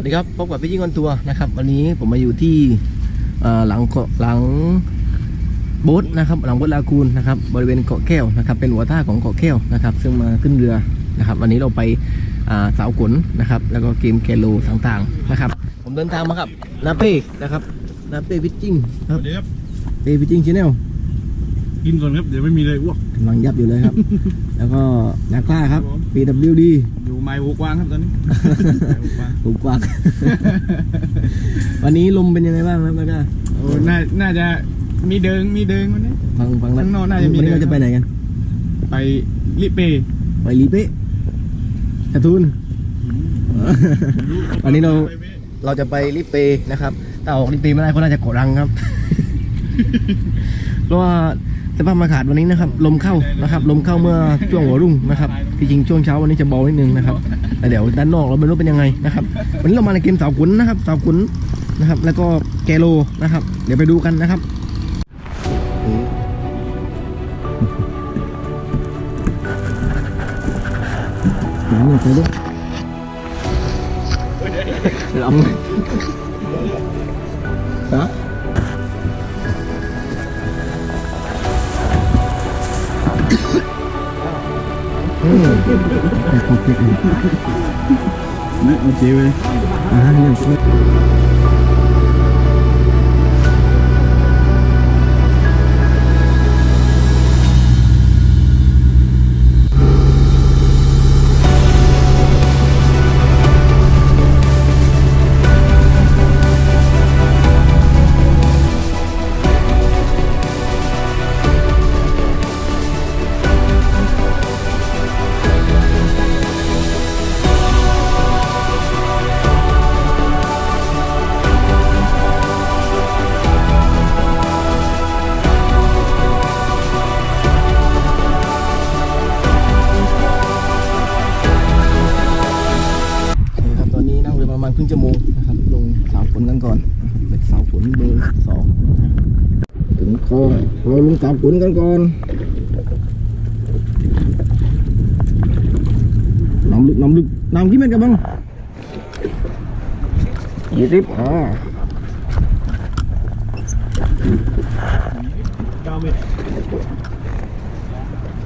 วัสดีครับพบกับพี่ยิ่งออนทัวร์นะครับ วันนี้ผมมาอยู่ที่เอ่อหลังเกาะหลังโบ๊ทนะครับ หลังโบ๊ทลาคูนนะครับ บริเวณเกาะแก้วนะครับ เป็นหัวท่าของเกาะแก้วนะครับ ซึ่งมาขึ้นเรือนะครับ วันนี้เราไปอ่าสาวขนนะครับ แล้วก็เกมแคโลต่างๆนะครับ ผมเดินทางมากับนาเป้นะครับนาเป้พิชจิ้งครับเดี๋ยวครับเป้พิชจิ้งชแนลกินก่อนครับเดี๋ยวไม่มีเลยอ้วกกำลังยับอยู่เลยครับ แล้วก็นากล้าครับครับผม PWD อยู่ไม้หูกว้างครับตอนนี้ ไม้หูกว้างถูกกว่าวันนี้ลมเป็นยังไงบ้างครับนากล้าโอ้น่าน่าจะมีเดิงมีเดิงวันนี้ ฟังฟังข้างนอกน่าจะมีวันนี้เดินเราจะไปไหนกัน ไปลิเปไปลีเป้การ์ตูนวันนี้เรา เราจะไปลิเปนะครับถ้าออกลิเปไม่ได้ก็น่าจะเกาะรังครับ เพราะว่า สภาพอากาศวันนี้นะครับลมเข้านะครับลมเข้าเมื่อช่วงหัวรุ่งนะครับที่จริงช่วงเช้าวันนี้จะเบานิดนึงนะครับแต่เดี๋ยวด้านนอกเราไม่รู้เป็นยังไงนะครับวันนี้เรามาในเกมสาวขุนนะครับสาวขุนนะครับ แล้วก็แกโลนะครับ เดี๋ยวไปดูกันนะครับน้ำเนี่ยไปด้วยลำฮะ อืมแต่ เราลงเสาฝนกันก่อนน้ำลึกน้ำลึกน้ำกี่เมตรกันบ้างยี่สิบอ่าเก้าเมตร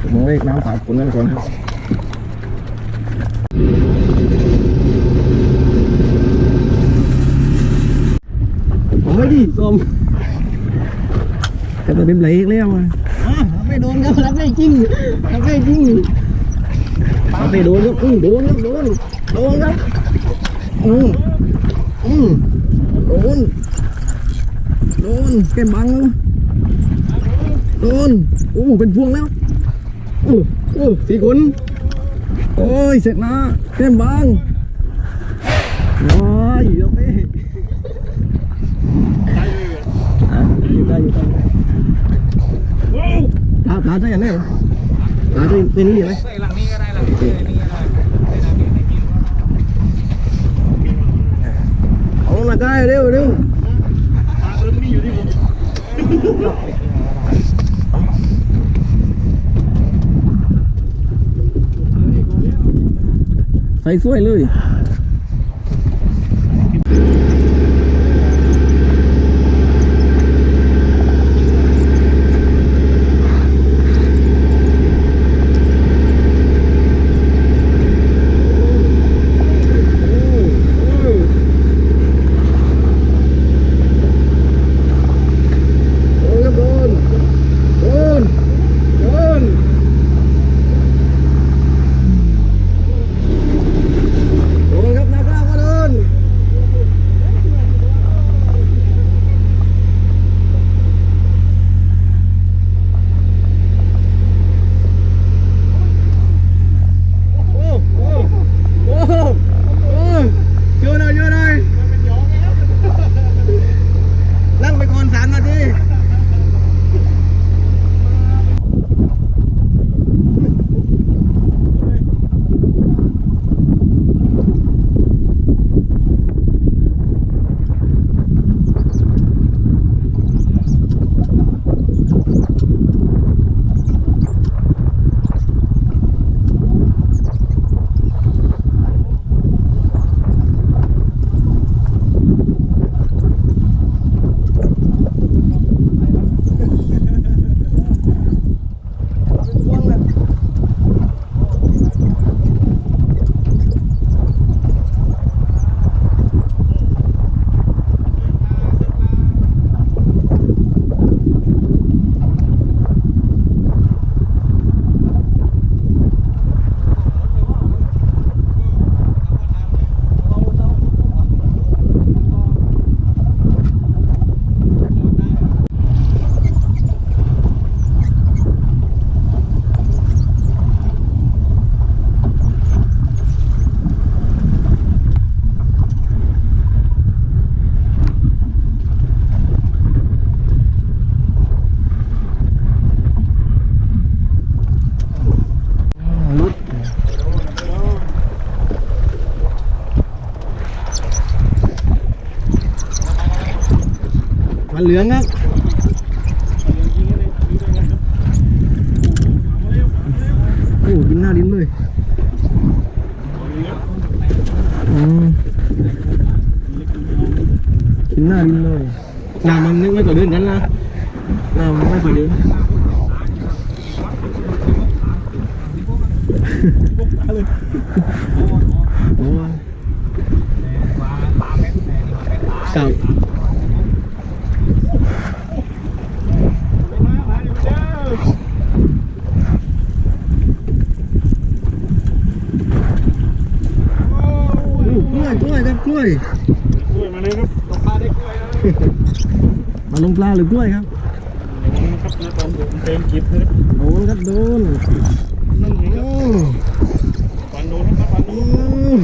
ผมเลขน้ำเสาฝนกันก่อนผมไม่ดีส้ม แต่มันเป็นเหล็กแล้วอะไม่โดนครับรับได้จริงรับได้จริงรับไม่โดนครับอืมโดนครับโดนโดนครับอืมอืมโดนโดนแก้มบังแล้วโดนโอ้เป็นพวงแล้วโอ้โอ้สีขุนโอ้ยเสร็จนะแก้มบังโอ้ยเดี๋ยวไป อะอยู่ได้อยู่ได้ปลาปลา ได้ยังไงวะปลาตัวตัวนี้อยู่ไหมใส่หลังนี้ก็ได้หลังนี้ก็ได้เอาลงมาใกล้เร็วเร็วปลาตัวนี้อยู่ที่ผมใส่สวยเลย เหลืองครับโอ้กินหน้าลิ้นเลยอืมกินหน้าดินเลยน้ำมันไม่ไม่ค่อยเดินกันนะน้ำมันไม่ค่อยเดิน โอ้ยกับกล้ วยกล้วยครับกล้วยกล้วยมาเลยครับตกปลาได้กล้วยนะมาลงปลาหรือกล้วยครับครับนะตอนผมเต็มกิบนะครับโดนครับโดนนั่นเองครับอืมฟันโดนนะครับฟันโดอืนม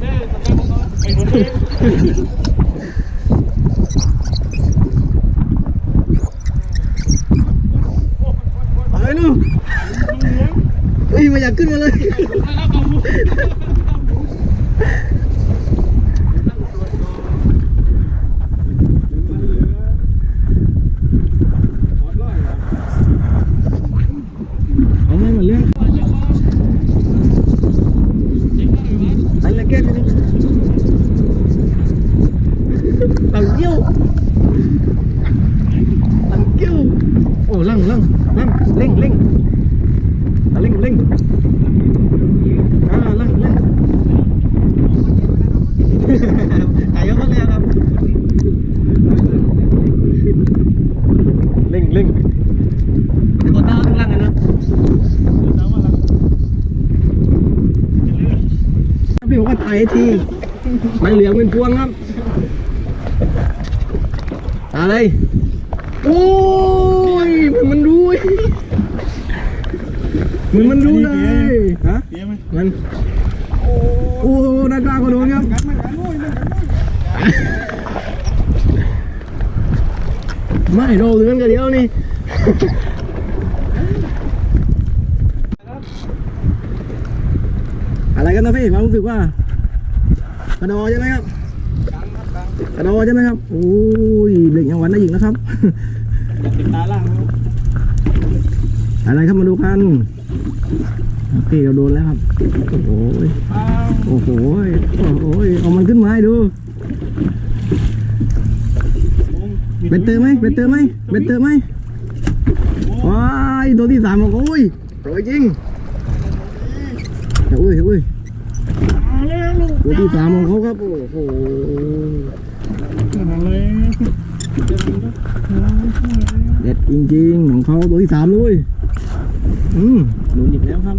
แม่ตะแม่ผมไอ้โดนเองไปนู่นเฮ้ยไมาอยากขึ้นมาเลย เอาไม่มาเรื่องไอ้ละแก้วนี่ตังเกี้ยวตังเกี้ยวโอ้ลังลังลังเร่งเร่งอะเร่งเร่งอ่าลังเร่งถ่ายเยอะมากเลยครับเร่งเร่งเดี๋ยวขอต้าข้างล่างกันนะ พี่บอกว่าถ่ายให้ทีมันเหลืองเป็นพวงครับอะไรโอ้ยเหมือนมันรู้เหมือนมันรู้เลยฮะเบี้ยไหมมันโอ้ด้านกลางก็โดนครับไม่โดนเลืองกันเดียวนี่ อะไรกัน นะพี่ความรู้สึกว่ากระดอใช่ไหมครับกระดอใช่ไหมครับ โอ้ยเบรกยังหวันได้อีกนะครับติดตาล่างครับอะไรครับมาดูกันโอเคเราโดนแล้วครับ โอ้โหยโอ้โหยโอ้โหยเอามันขึ้นมาให้ดูเบ็ดเตอร์ไหมเบ็ดเตอร์ไหมเบ็ดเตอร์ไหมว้ายตัวที่สามบอกโอ้ยโอยจริงเฮ้ยเฮ้ย ตัวที่สามของเขาครับโอ้โหมาเลยเด็ดจริงๆของเขาตัวที่สามเลยอืมโดนอีกแล้วครับ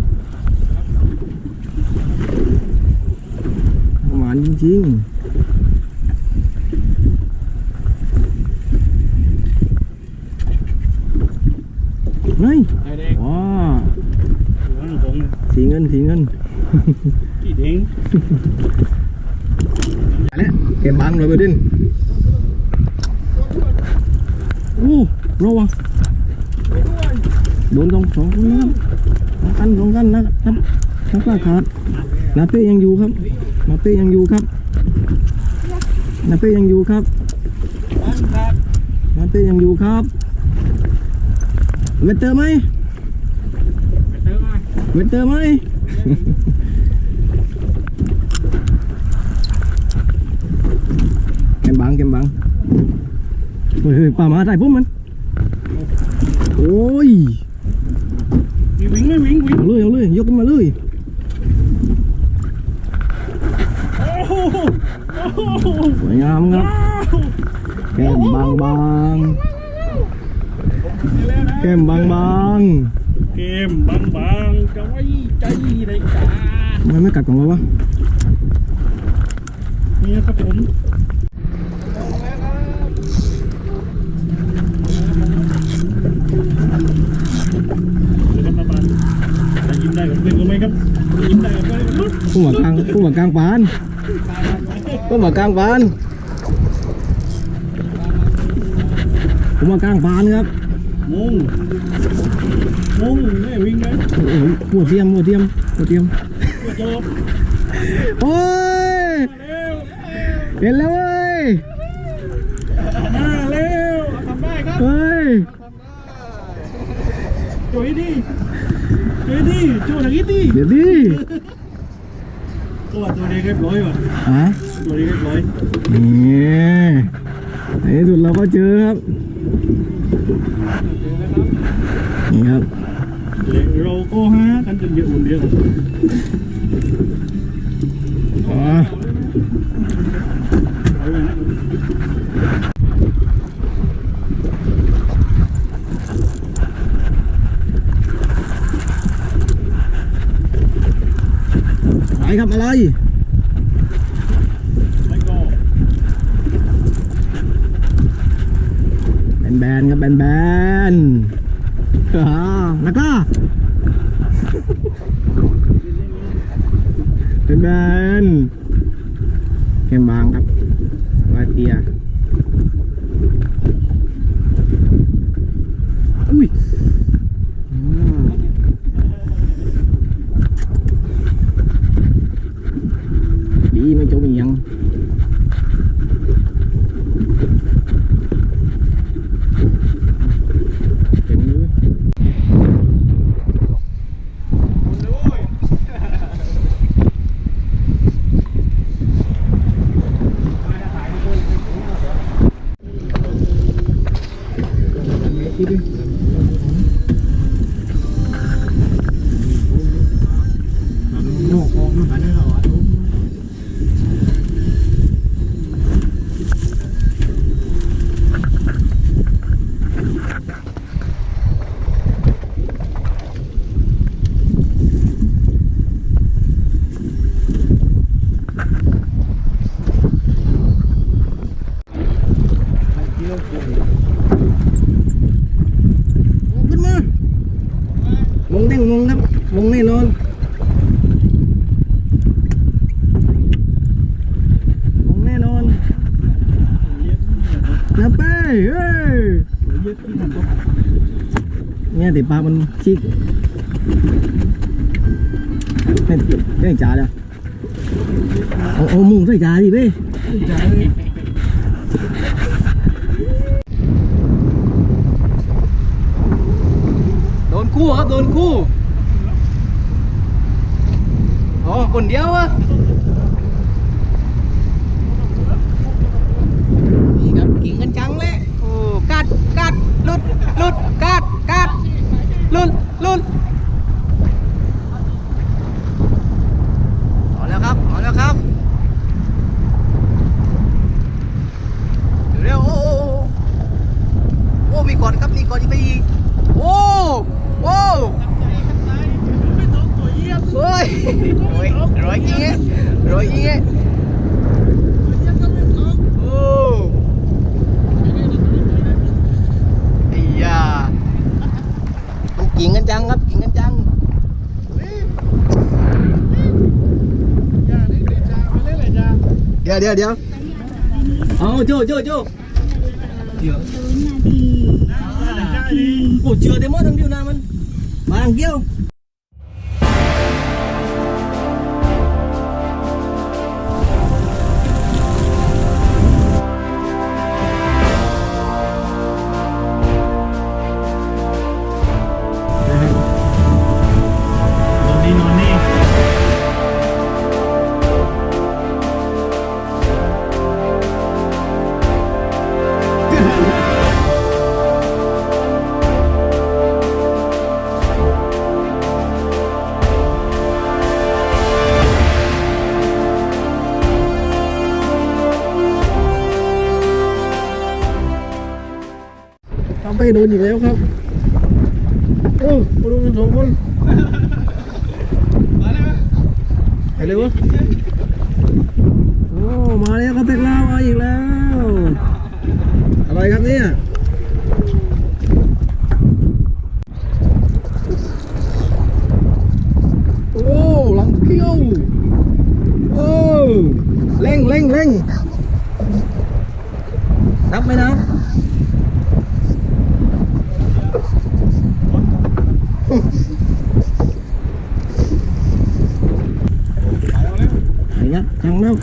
ประมาณจริงๆเฮ้ยไอ้เด็กว้าหัวหนูผมสีเงินสีเงิน กี่เด้งอันนี้เก็บบังเลยไปดินโอ้ระวังโดนสองสองคนนะครับสองกันสองกันนะครับทั้งกล้าขาดนาเป้ยังอยู่ครับนาเป้ยังอยู่ครับนาเป้ยังอยู่ครับนาเป้ยังอยู่ครับเวทเตอร์ไหมเวทเตอร์ไหม เก็บบังเก็บบัง เฮ้ยป่ามาได้ปุ๊บมัน โอ้ยวิ่งเลยวิ่งวิ่งเอาเลยเอาเลยยกขึ้นมาเลยสวยงามครับแก้มบางบางแก้มบางบางเกมบางบางจะไว้ใจได้กาทำไมไม่กัดของเราวะนี่ครับผมจะยิ้มได้กับเพื่อนก็ไหมครับยิ้มได้กับเพื่อน ก็พุ่งมากลางพุ่งมากลางปานพุ่งมากลางปานพุ่งมากลางปานครับมุงมุงแม่วิ่งเลยโอ้โหหัวเทียมหัวเทียมหัวเทียมจบโอ้ยเร็วเห็นแล้วเว้ยเฮ้ยโจยดิโจยดิโจทางนี้ดิเดี๋ยวดิ ตัวตัวนี้เรียบร้อยว่ะฮะตัวนี้เรียบร้อยนี่ในที่สุดเราก็เจอครับนี่ครับเราก็หากันจนเยอะอุ่นเดียวอ๋อ เอาไว้นะ ไปครับอะไรแล้วก็แบนๆครับแบนๆแล้วก็แบนๆเข้มบางครับลายเตี้ยอืม ดีไม่จมอีกยัง เป็นนี้เว้ยขึ้นมาลงเด้งลงครับลงแน่นอนลงแน่นอน เย็ด นะเป้เฮ้ย เย็ดที่ทำก็ เนี่ยติด ปลามันชิกให้ให้จ่าเลยเอาเอามุงใส่จ่าดิเป้ยโดนคู่ครับ โดนคู่อ๋อคนเดียวอะนี่ครับกิ่งกันจังเลยโอ้กัดกัดหลุดหลุดเอาแล้วครับเอาแล้วครับเร็วๆโอ้โอ้โอ้โอ้มี ก่อนครับมีก่อนอีกไปอีกโอ้โอ้เฮ้ยร้อยร้อยยิงเงี้ยร้อยยิงเงี้ยโอ้ไอ้ยามันกิ่งกันจังครับกิ่งกันจังเดี๋ยวเดี๋ยวเดี๋ยวเอาโจโจโจเดี๋ยว โอ้เชื่อได้หมดทั้ ทำไปโดนอีกแล้วครับโอ้มาดูกันสองคนไปเลยวะโอ้มาแล้วครับเต็กลามาอีกแล้ว อะไรครับเนี่ยโอ้หลังเขี้ยวโอ้เร่งเร่งเร่งนับไหมนะ Đấy nhá, thằng đâu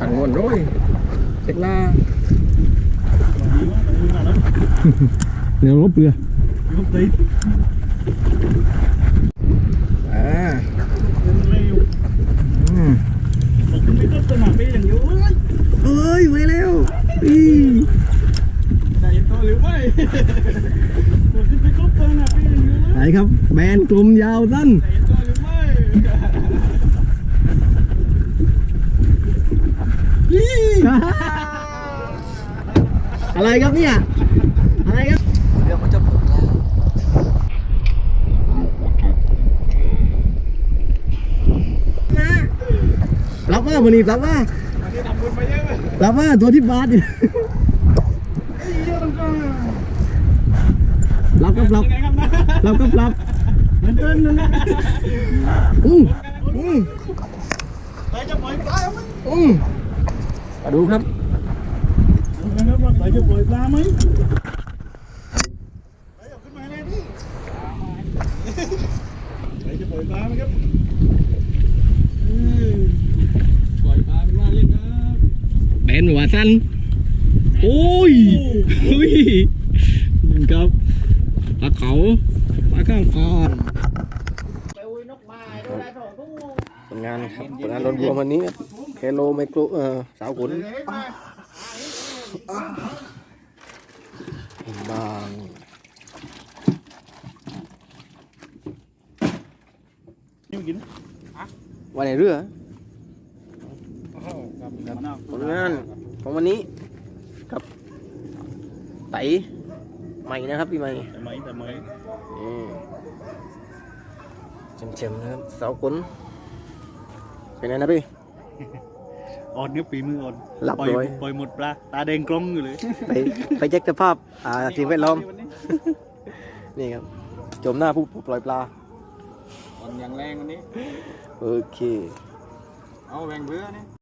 Thằng มนด้วยเด็กลา ดีมากดีมากแล้ว เดี๋ยวรบเรือ ลูกตี อ่า เร็ว อืม บอกคุณไม่ก็สนามไปอย่างเดียวเลย เอ้ยไว้แล้วอี ได้ตัวหรือไม่บอกคุณไม่ก็สนามไปอย่างเดียวเลย ไหน ครับ แบนกลมยาวสั้นได้ตัวหรือไม่อะไรครับเนี่ย อะไรครับ เดี๋ยวมันจะหมดแล้วรับว่าวันนี้รับว่าอันนี้ทำบุญมาเยอะเลยรับว่าตัวที่บาสอยู่เยอะต้องการรับครับรับยังไงค รับนะรับครับรับเหมือนเดิมนั่นแหละอืมอืมใครจะปล่อยปลาไหมอืมมาดูครับนะครับว่าใครจะปล่อยปลาไหมใครเอาขึ้นมาเลยดิใครจะปล่อยปลาไหมครับอืมปล่อยปลาเป็นว่าเล่นครับแบนหัวสั้นโอ้ยอุ้ยนี่ครับปลาเขาปลาข้างคอน ไปอุ้ยนกมาดูได้สองตู้ ผลงาน ครับผลงานรถรวมวันนี้ครับแคโลไมโครเอ่อสาวขุนเฮ้ยมาบางนี่กินวันไหนเรือครับครับมะนาวผลงานของวันนี้กับไตใหม่นะครับพี่ใหม่แต่ไหมแต่ไหมอืมเฉมๆนะครับสาวขุน เป็นไงนะพี่ อ่อนเนี่ยปีมืออ่อนหลับปล่อยเลย ปล่อยหมดปลาตาแดงกล้องอยู่เลยไปไปเช็คสภาพอ่าสิ่งแวดล้อม นี่ครับจมหน้าผู้ผู้ปล่อยปลา อ่อนอย่างแรงวันนี้ โอเค เอาแบ่งเบื่อนี่